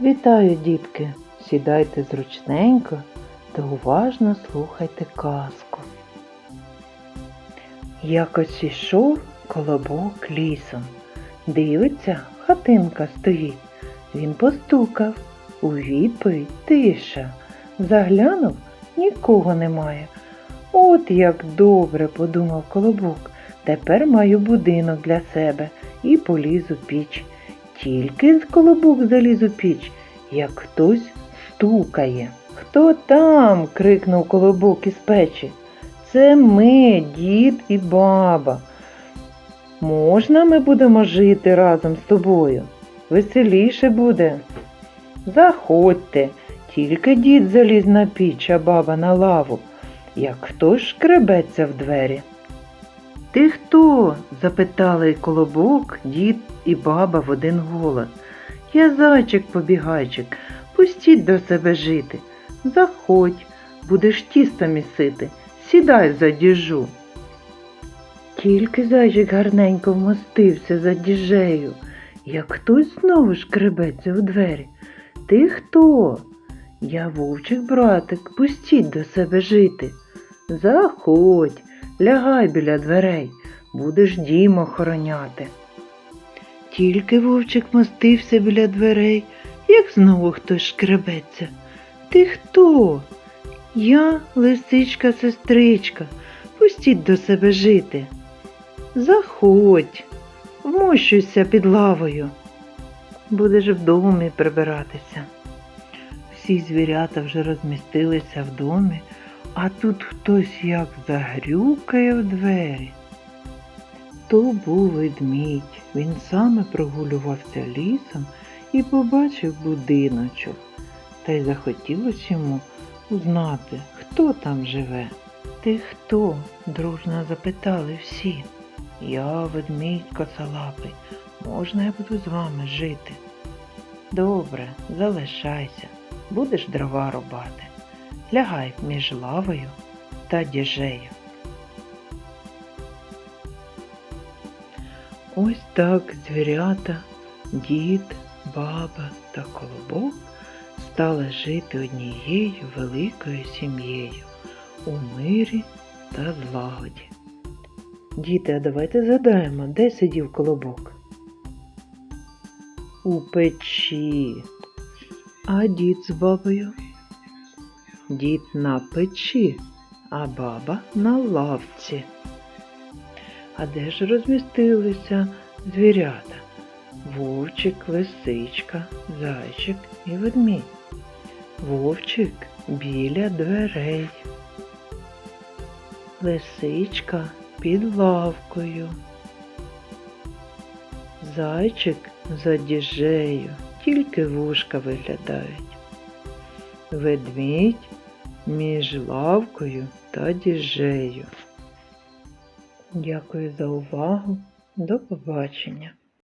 Вітаю, дітки! Сідайте зручненько та уважно слухайте казку. Якось ішов колобок лісом. Дивиться, хатинка стоїть. Він постукав. У відповідь тиша. Заглянув, нікого немає. От як добре, подумав колобок. Тепер маю будинок для себе і поліз у піч. Тільки з колобок заліз у піч, як хтось стукає. Хто там? крикнув колобок із печі. Це ми, дід і баба. Можна ми будемо жити разом з тобою? Веселіше буде. Заходьте, тільки дід заліз на піч, а баба на лаву, як хтось шкребеться в двері. Ти хто? запитали колобок, дід і баба в один голос. Я зайчик побігайчик, пустіть до себе жити. Заходь, будеш тісто місити, сідай за діжу. Тільки зайчик гарненько вмостився за діжею, як хтось знову шкребеться у двері. Ти хто? Я вовчик братик, пустіть до себе жити. Заходь, лягай біля дверей, будеш дім охороняти. Тільки вовчик мостився біля дверей, як знову хтось шкребеться. Ти хто? Я лисичка сестричка, пустіть до себе жити. Заходь, вмощуйся під лавою. Будеш в домі прибиратися. Всі звірята вже розмістилися в домі, а тут хтось як загрюкає в двері. То був ведмідь. Він саме прогулювався лісом і побачив будиночок. Та й захотілося йому узнати, хто там живе. Ти хто? дружно запитали всі. Я ведмідь косолапий. Можна я буду з вами жити? Добре, залишайся, будеш дрова рубати. Лягай між лавою та діжею. Ось так звірята, дід, баба та колобок стали жити однією великою сім'єю у мирі та злагоді. Діти, а давайте згадаємо, де сидів колобок? У печі. А дід з бабою? Дід на печі, а баба на лавці. А де ж розмістилися звірята? Вовчик, лисичка, зайчик і ведмідь. Вовчик біля дверей. Лисичка під лавкою. Зайчик за діжею, тільки вушка виглядають. Ведмідь між лавкою та діжею. Дякую за увагу. До побачення.